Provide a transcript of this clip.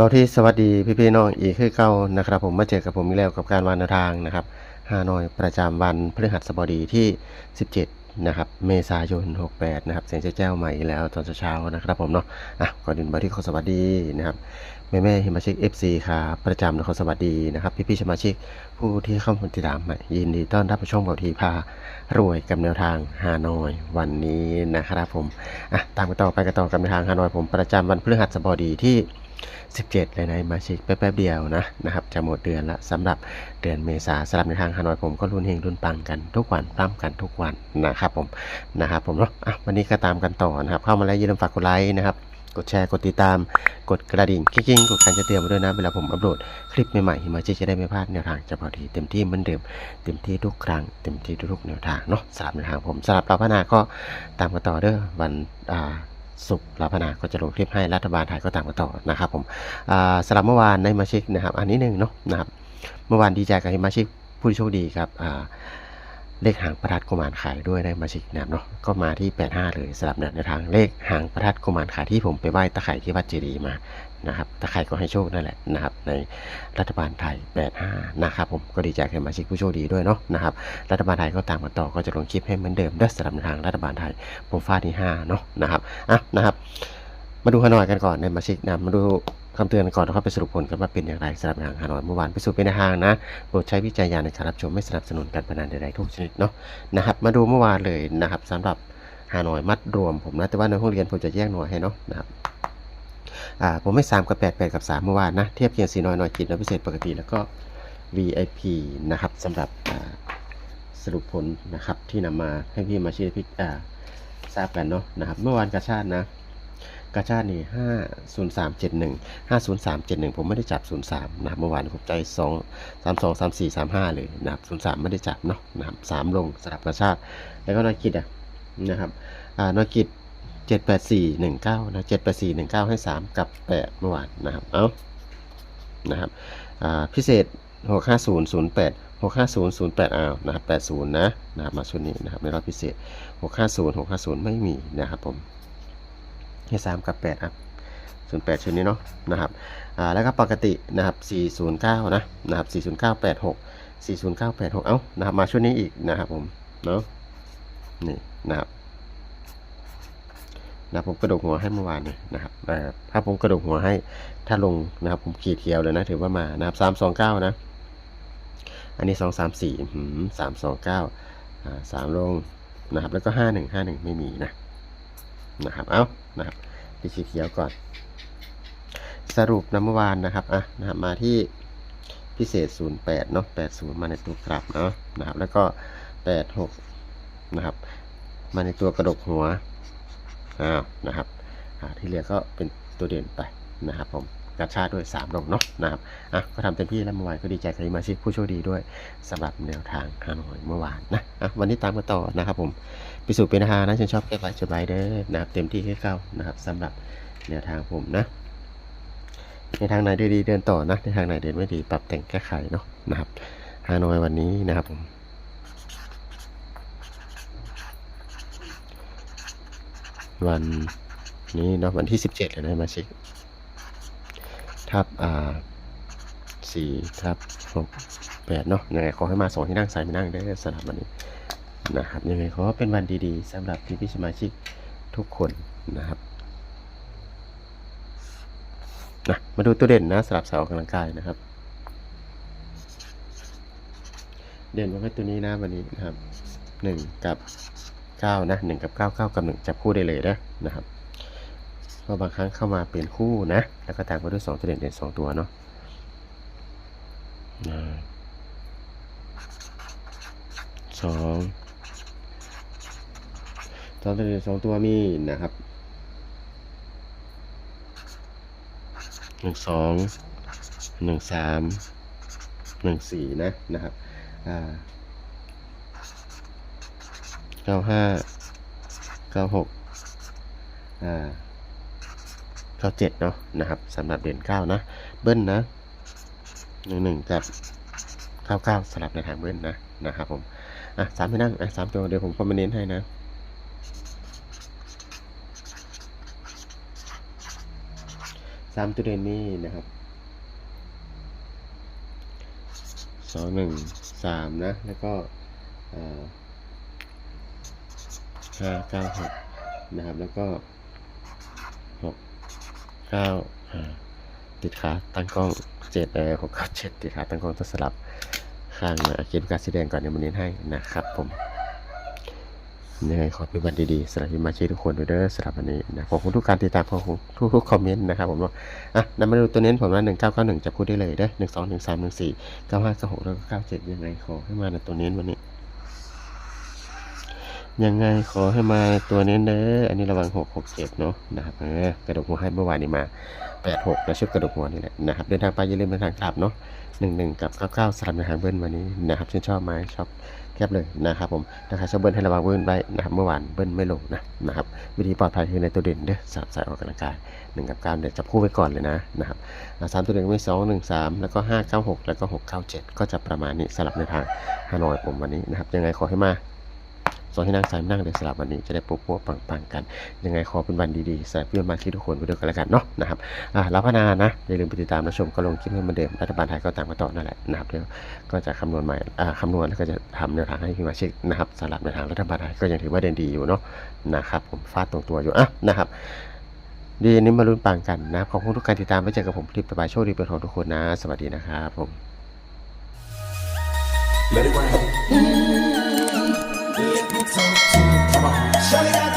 เบาที่สวัสดีพี่พี่ๆน้องอีกคือเก่านะครับ ผมมาเจอกับผมอีกแล้วกับการวานแนวทางนะครับฮานอยประจำวันพฤหัสบดีที่ 17 นะครับ เมษายน 68 นะครับ เสียงเจ้าใหม่อีกแล้วตอนเช้าๆนะครับผมเนาะอะก่อนอื่นเบาที่ขอสวัสดีนะครับแม่แม่สมาชิก FC ครับประจำนะขอสวัสดีนะครับ พี่พี่ๆสมาชิกผู้ที่เข้ามาติดตามใหม่ยินดีต้อนรับผู้ชมเบาทีพารวยกับแนวทางฮานอยวันนี้นะครับผมอะตามกันต่อไปกันต่อกับแนวทางฮานอยผมประจำวันพฤหัสบดีที่ 17 เลยนะมาชิกแป๊บๆเดียวนะนะครับจะหมดเดือนละสำหรับเดือนเมษาสำหรับในทางฮานอยผมก็รุ่นเฮงรุ่นปังกันทุกวันปั้มกันทุกวันนะครับผมนะครับผมเนาะวันนี้ก็ตามกันต่อนะครับเข้ามาแล้วอย่าลืมฝากกดไลค์นะครับกดแชร์ กดติดตาม กดกระดิ่งกิ๊งกดการจะเตือนมาด้วยนะ เวลาผมอัปโหลดคลิปใหม่ๆมาชิกจะได้ไม่พลาดแนวทางจะพอดีเต็มที่เหมือนเดิม เต็มที่ทุกครั้ง เต็มที่ทุกๆแนวทางเนาะสำหรับแนวทางผมสำหรับเราพัฒนาก็ตามกันต่อเด้อวันอ่า สุขลาพนาก็จะลงคลิปให้รัฐบาลไทยก็ตามกันต่อนะครับผมสำหรับเมื่อวานในมาชิกนะครับ อันนี้หนึ่งเนาะนะครับ เมื่อวานดีใจกับมาชิกผู้โชคดีครับอ่า เลขหางประทัดกุมารขายด้วยได้มาชิกนะครับเนาะก็มาที่ 85 เลยสำหรับแนวทางเลขหางประทัดกุมารขายที่ผมไปไหว้ตะไคร่ที่วัดเจดีมานะครับตะไคร่ก็ให้โชคนั่นแหละนะครับในรัฐบาลไทย 85 นะครับผมก็ดีใจกับมาชิกผู้โชคดีด้วยเนาะนะครับรัฐบาลไทยก็ตามกันต่อก็จะลงคลิปให้เหมือนเดิมด้วยสำหรับแนวทางรัฐบาลไทยโปรไฟล์ที่ 5 เนาะนะครับอะนะครับมาดูฮานอยกันก่อนในมาชิกนะมาดู คำเตือนก่อนแล้วก็ไปสรุปผลกันว่าเป็นอย่างไรสำหรับทางฮานอยเมื่อวานไปสู่เป็นแนวทางนะโปรดใช้วิจัยญาณในการรับชมไม่สนับสนุนการพนันใดๆทุกชนิดเนาะนะครับ มาดูเมื่อวานเลยนะครับสำหรับฮานอยมัดรวมผมนะแต่ว่าในห้องเรียนผมจะแยกหน่วยให้เนาะนะครับผมไม่3กับ 8 8 กับ 3 เมื่อวานนะ เทียบเคียงสีน้อยน่อยจิตและพิเศษปกติแล้วก็ VIP นะครับสำหรับสรุปผลนะครับที่นำมาให้พี่มาชี้พิอ่าทราบกันเนาะนะครับ เมื่อวานกาชาตินะ กาชาตินี่ห้าศูนย์สามเจ็ดหนึ่งห้าศูนย์สามเจ็ดหนึ่งผมไม่ได้จับศูนย์สามนะครับเมื่อวานผมใจสองสามสองสามสี่สามห้าเลยนะครับศูนย์สามไม่ได้จับเนาะนะครับสามลงสลับกาชาติแล้วก็นอยกิจอะนะครับอ่านอยกิจเจ็ดแปดสี่หนึ่งเก้านะเจ็ดแปดสี่หนึ่งเก้าให้สามกับแปดเมื่อวานนะครับเอานะครับอ่าพิเศษหกห้าศูนย์ศูนย์แปดหกห้าศูนย์ศูนย์แปดอ้าวนะครับแปดศูนย์นะนะครับมาชุดนี้นะครับในรอบพิเศษหกห้าศูนย์หกห้าศูนย์ไม่มีนะครับผม ให้สามกับแปดครับศูนย์แปดชุดนี้เนาะนะครับอ่าแล้วก็ปกตินะครับสี่ศูนย์เก้านะนะครับสี่ศูนย์เก้าแปดหกสี่ศูนย์เก้าแปดหกเอ้านะครับมาชุดนี้อีกนะครับผมเนาะนี่นะครับนะผมกระดกหัวให้เมื่อวานนี่นะครับถ้าผมกระดกหัวให้ถ้าลงนะครับผมขีดเทียวเลยนะถือว่ามานะครับสามสองเก้านะ อันนี้สองสามสี่สามสองเก้าสามลงนะครับแล้วก็ห้าหนึ่งห้าหนึ่งไม่มีนะนะครับเอ้า นะครับดีสีเขียวก่อน สรุปนะเมื่อวานนะครับอะนะครับมาที่พิเศษ 08 เนาะ80 มาในตัวกลับเนาะนะครับ แล้วก็ 86 นะครับ มาในตัวกระดกหัวอ้าวนะครับที่เหลือก็เป็นตัวเด่นไปนะครับผมกระชาด้วย 3 ลงเนาะนะครับอะก็ทำเต็มที่แล้วเมื่อวานก็ดีใจกับมาชิกผู้โชคดีด้วยสำหรับแนวทางฮานอยเมื่อวานนะอะวันนี้ตามกันต่อนะครับผม พิสูจน์เป็นอาหารนะฉันชอบแก้ไขจดหมายเด้อนะครับเต็มที่ให้เข้านะครับสำหรับแนวทางผมนะ ในทางไหนด้ดีเดินต่อนะในทางไหนเดินไม่ดีปรับแต่งแก้ไขเนาะนะครับฮานอยวันนี้นะครับผมวันนี้เนาะวันที่สิบเจ็ดเลยนะมาเช็คทับอ่าสี่ทับหกแปดเนาะยังไงขอให้มาสองที่นั่งสายไม่นั่งได้สำหรับวันนี้ นะครับยังไงขอเป็นวันดีๆสำหรับพี่พี่ๆสมาชิกทุกคนนะครับนะมาดูตัวเด่นนะสำหรับสาวกำลังกายนะครับ เด่นว่าเป็นตัวนี้นะวันนี้นะครับหนึ่งกับเก้านะหนึ่งกับเก้าเก้ากับหนึ่งจับคู่ได้เลยนะนะครับก็บางครั้งเข้ามาเปลี่ยนคู่นะ แล้วก็ตามมาด้วยสองตัวเด่นเด่นสองตัวเนาะอ่าสอง สองตัวสองตัวมีนะครับหนึ่งสองหนึ่งสามหนึ่งสี่นะนะครับอ่าเก้าห้าเก้าหกอ่าเก้าเจ็ดเนาะนะครับสำหรับเด่นเก้านะ เบิ้ลนะหนึ่งหนึ่งกับเก้าเก้าสลับในทางเบิ้ลนะนะครับผมอะสามไปนั่งอะสามตัวเดี๋ยวผมคอมเมนต์ให้นะ สามตัวเด่นนี้นะครับสองหนึ่งสามนะ แล้วก็ห้าเก้าหกนะครับ แล้วก็หกเก้าอ่าติดขาตั้งกล้องเจ็ดเออหกเก้าเจ็ดติดขาตั้งกล้องตัวสลับข้างมาเขียนการแสดงก่อนเดี๋ยวมันเน้นให้นะครับผม ยังไงขอเป็นวันดีๆสำหรับที่มาเชียร์ทุกคนด้วยเด้อสำหรับวันนี้นะขอบคุณทุกการติดตามขอบคุณทุกๆคอมเมนต์นะครับผมว่าอะนำมาดูตัวเน้นผมว่าหนึ่งเก้าเก้าหนึ่งจะพูดได้เลยเด้อหนึ่งสองหนึ่งสามหนึ่งสี่เก้าห้าเก้าหกแล้วก็เก้าเจ็ดยังไงขอให้มาในตัวเน้นวันนี้ ยังไงขอให้มาตัวเน้นเด้ออันนี้ระวังหกหกเจ็ดเนาะนะครับเออกระดูกหัวให้เมื่อวานนี้มาแปดหกนะชุดกระดูกหัวนี่แหละนะครับเดินทางไปอย่าลืมเดินทางกลับเนาะหนึ่งหนึ่งกับเก้าเก้าสลับในทางเบิ้ลวันนี้นะครับชื่นชอบไหมชอบ คบเลยนะครับผมนะครับชอบเบิ้ลให้ระวังเบิ้ลไว้นะครับเมื่อวานเบิ้ลไม่ลงนะนะครับวิธีปลอดภัยคือในตัวเด่นเด้อสามสายออกกำลังกายหนึ่งกับเก้าเดี๋ยวจับคู่ไว้ก่อนเลยนะนะครับสามตัวเด่นไม่สองหนึ่งสามแล้วก็ห้าเก้าหกแล้วก็หกเก้าเจ็ดก็จะประมาณนี้สลับในทางฮานอยผมวันนี้นะครับยังไงขอให้มา สองที่นั่งสายนั่งเดี๋ยวสลับวันนี้จะได้ปุ๊บปุ๊บปังๆกัน ยังไงขอเป็นวันดีๆสำหรับพี่มาที่ทุกคนไปด้วยกันแล้วกันเนาะนะครับอ่ารับพนานะอย่าลืมไปติดตามรับชมก็ลงคลิปให้เหมือนเดิมรัฐบาลไทยก็ตามมาต่อนั่นแหละนะครับเดี๋ยวก็จะคำนวณใหม่อ่าคำนวณแล้วก็จะทำแนวทางให้พี่มาเช็คนะครับสำหรับแนวทางรัฐบาลไทยก็ยังถือว่าเด่นดีอยู่เนาะนะครับผมฟาดตรงตัวอยู่อะนะครับดีนนี้มาลุ้นปังกันนะขอบคุณทุกการติดตามไว้เจอกับผมคลิปต่อไปโชคดีเป็นของทุกคนนะ สวัสดีนะครับผม Come on. Shut it out.